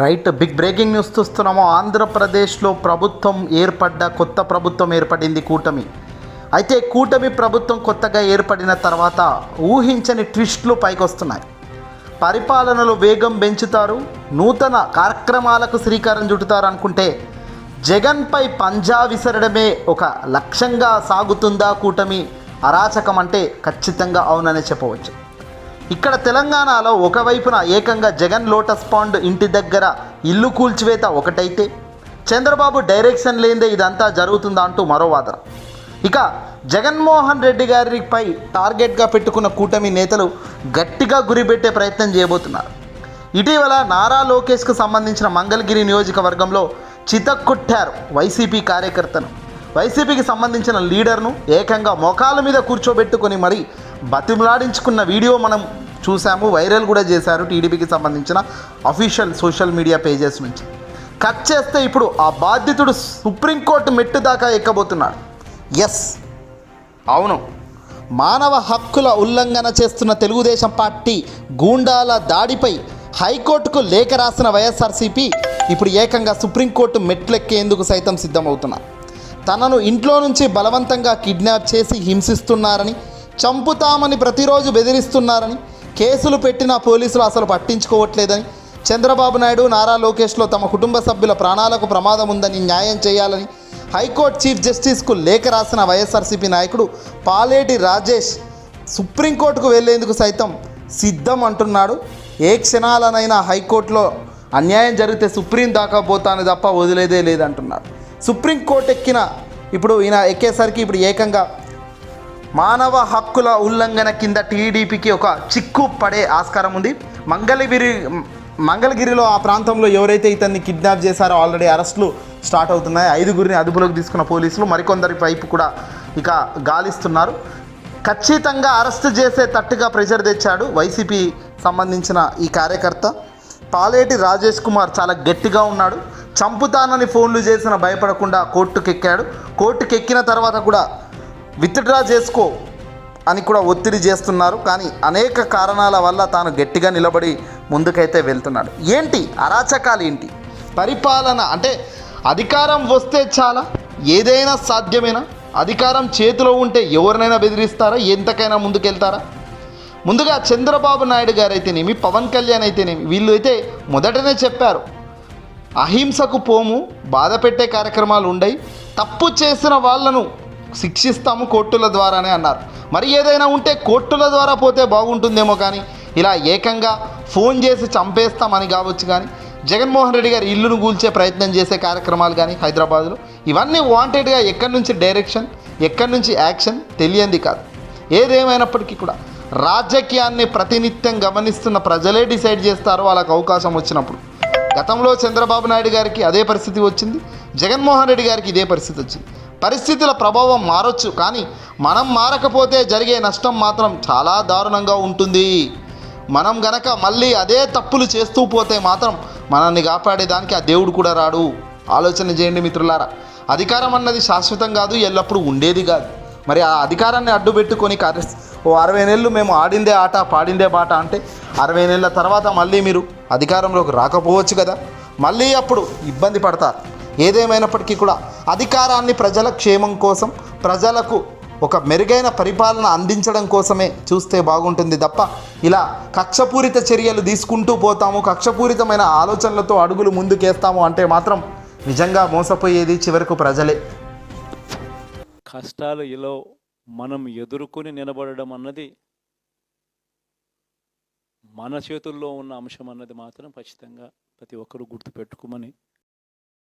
Right big breaking news చూస్తున్నాము. ఆంధ్రప్రదేశ్లో ప్రభుత్వం ఏర్పడ్డ కొత్త ప్రభుత్వం ఏర్పడింది కూటమి. అయితే కూటమి ప్రభుత్వం కొత్తగా ఏర్పడిన తర్వాత ఊహించని ట్విస్ట్లు పైకొస్తున్నాయి. పరిపాలనలో వేగం పెంచుతారు నూతన కార్యక్రమాలకు శ్రీకారం చుట్టుతారు అనుకుంటే జగన్పై పంజా విసరడమే ఒక లక్ష్యంగా సాగుతుందా కూటమి? అరాచకం అంటే ఖచ్చితంగా అవుననే చెప్పవచ్చు. ఇక్కడ తెలంగాణలో ఒకవైపున ఏకంగా జగన్ లోటస్ పాండ్ ఇంటి దగ్గర ఇల్లు కూల్చివేత ఒకటైతే. చంద్రబాబు డైరెక్షన్ లేదే ఇదంతా జరుగుతుందా అంటూ మరో వాదన. ఇక జగన్మోహన్ రెడ్డి గారిపై టార్గెట్గా పెట్టుకున్న కూటమి నేతలు గట్టిగా గురిపెట్టే ప్రయత్నం చేయబోతున్నారు. ఇటీవల నారా లోకేష్కు సంబంధించిన మంగళగిరి నియోజకవర్గంలో చితక్కొట్టారు వైసీపీ కార్యకర్తను. వైసీపీకి సంబంధించిన లీడర్ను ఏకంగా మోకాల మీద కూర్చోబెట్టుకొని మరి బతిమలాడించుకున్న వీడియో మనం చూసాము వైరల్ కూడా చేశారు టీడీపీకి సంబంధించిన అఫీషియల్ సోషల్ మీడియా పేజెస్ నుంచి. కట్ చేస్తే ఇప్పుడు ఆ బాధితుడు సుప్రీంకోర్టు మెట్టు దాకా ఎక్కబోతున్నాడు. ఎస్ అవును. మానవ హక్కుల ఉల్లంఘన చేస్తున్న తెలుగుదేశం పార్టీ గూండాల దాడిపై హైకోర్టుకు లేఖ రాసిన వైఎస్ఆర్సీపీ ఇప్పుడు ఏకంగా సుప్రీంకోర్టు మెట్లెక్కేందుకు సైతం సిద్ధమవుతున్నారు తనను ఇంట్లో నుంచి బలవంతంగా కిడ్నాప్ చేసి హింసిస్తున్నారని చంపుతామని ప్రతిరోజు బెదిరిస్తున్నారని కేసులు పెట్టిన పోలీసులు అసలు పట్టించుకోవట్లేదని చంద్రబాబు నాయుడు నారా లోకేష్లో తమ కుటుంబ సభ్యుల ప్రాణాలకు ప్రమాదం ఉందని న్యాయం చేయాలని హైకోర్టు చీఫ్ జస్టిస్కు లేఖ రాసిన వైఎస్ఆర్సీపీ నాయకుడు పాలేటి రాజేష్ సుప్రీంకోర్టుకు వెళ్ళేందుకు సైతం సిద్ధం అంటున్నాడు. ఏ క్షణాలనైనా హైకోర్టులో అన్యాయం జరిగితే సుప్రీం దాకా పోతాను తప్ప వదిలేదే లేదంటున్నాడు సుప్రీంకోర్టు ఎక్కిన ఇప్పుడు ఈయన ఎక్కేసరికి ఇప్పుడు ఏకంగా మానవ హక్కుల ఉల్లంఘన కింద టీడీపీకి ఒక చిక్కు పడే ఆస్కారం ఉంది. మంగళగిరి మంగళగిరిలో ఆ ప్రాంతంలో ఎవరైతే ఇతన్ని కిడ్నాప్ చేశారో ఆల్రెడీ అరెస్టులు స్టార్ట్ అవుతున్నాయి. ఐదుగురిని అదుపులోకి తీసుకున్న పోలీసులు మరికొందరి వైపు కూడా ఇక గాలిస్తున్నారు. ఖచ్చితంగా అరెస్ట్ చేసే తట్టుగా ప్రెషర్ తెచ్చాడు వైసీపీ సంబంధించిన ఈ కార్యకర్త. పాలేటి రాజేష్ కుమార్ చాలా గట్టిగా ఉన్నాడు. చంపుతానని ఫోన్లు చేసిన భయపడకుండా కోర్టుకెక్కాడు. కోర్టుకెక్కిన తర్వాత కూడా విత్డ్రా చేసుకో అని కూడా ఒత్తిడి చేస్తున్నారు. కానీ అనేక కారణాల వల్ల తాను గట్టిగా నిలబడి ముందుకైతే వెళ్తున్నాడు. ఏంటి? అరాచకాలు ఏంటి? పరిపాలన అంటే అధికారం వస్తే చాలా ఏదైనా సాధ్యమేనా? అధికారం చేతిలో ఉంటే ఎవరినైనా బెదిరిస్తారా? ఎంతకైనా ముందుకెళ్తారా? ముందుగా చంద్రబాబు నాయుడు గారైతేనేమి పవన్ కళ్యాణ్ అయితేనేమి వీళ్ళు అయితే మొదటనే చెప్పారు. అహింసకు పోము బాధ పెట్టే కార్యక్రమాలు ఉండయి తప్పు చేసిన వాళ్ళను శిక్షిస్తాము కోర్టుల ద్వారానే అన్నారు. మరి ఏదైనా ఉంటే కోర్టుల ద్వారా పోతే బాగుంటుందేమో కానీ ఇలా ఏకంగా ఫోన్ చేసి చంపేస్తామని కావచ్చు కానీ జగన్మోహన్ రెడ్డి గారి ఇల్లును కూల్చే ప్రయత్నం చేసే కార్యక్రమాలు కానీ హైదరాబాద్లో ఇవన్నీ వాంటెడ్గా ఎక్కడి నుంచి డైరెక్షన్ ఎక్కడి నుంచి యాక్షన్ తెలియంది కాదు. ఏదేమైనప్పటికీ కూడా రాజకీయాన్ని ప్రతినిత్యం గమనిస్తున్న ప్రజలే డిసైడ్ చేస్తారో వాళ్ళకు అవకాశం వచ్చినప్పుడు. గతంలో చంద్రబాబు నాయుడు గారికి అదే పరిస్థితి వచ్చింది జగన్మోహన్ రెడ్డి గారికి ఇదే పరిస్థితి వచ్చింది. పరిస్థితుల ప్రభావం మారొచ్చు కానీ మనం మారకపోతే జరిగే నష్టం మాత్రం చాలా దారుణంగా ఉంటుంది. మనం గనక మళ్ళీ అదే తప్పులు చేస్తూ పోతే మాత్రం మనల్ని కాపాడేదానికి ఆ దేవుడు కూడా రాడు. ఆలోచన చేయండి మిత్రులారా. అధికారం అన్నది శాశ్వతం కాదు ఎల్లప్పుడూ ఉండేది కాదు. మరి ఆ అధికారాన్ని అడ్డు పెట్టుకొని ఓ అరవై నెలలు మేము ఆడిందే ఆట పాడిందే బాట అంటే అరవై నెలల తర్వాత మళ్ళీ మీరు అధికారంలోకి రాకపోవచ్చు కదా. మళ్ళీ అప్పుడు ఇబ్బంది పడతారు. ఏదేమైనప్పటికీ కూడా అధికారాన్ని ప్రజల క్షేమం కోసం ప్రజలకు ఒక మెరుగైన పరిపాలన అందించడం కోసమే చూస్తే బాగుంటుంది తప్ప ఇలా కక్షపూరిత చర్యలు తీసుకుంటూ పోతాము కక్షపూరితమైన ఆలోచనలతో అడుగులు ముందుకేస్తాము అంటే మాత్రం నిజంగా మోసపోయేది చివరకు ప్రజలే. కష్టాలు ఇలా మనం ఎదుర్కొని నిలబడడం అన్నది మన చేతుల్లో ఉన్న అంశం అన్నది మాత్రం ఖచ్చితంగా ప్రతి ఒక్కరూ గుర్తుపెట్టుకోమని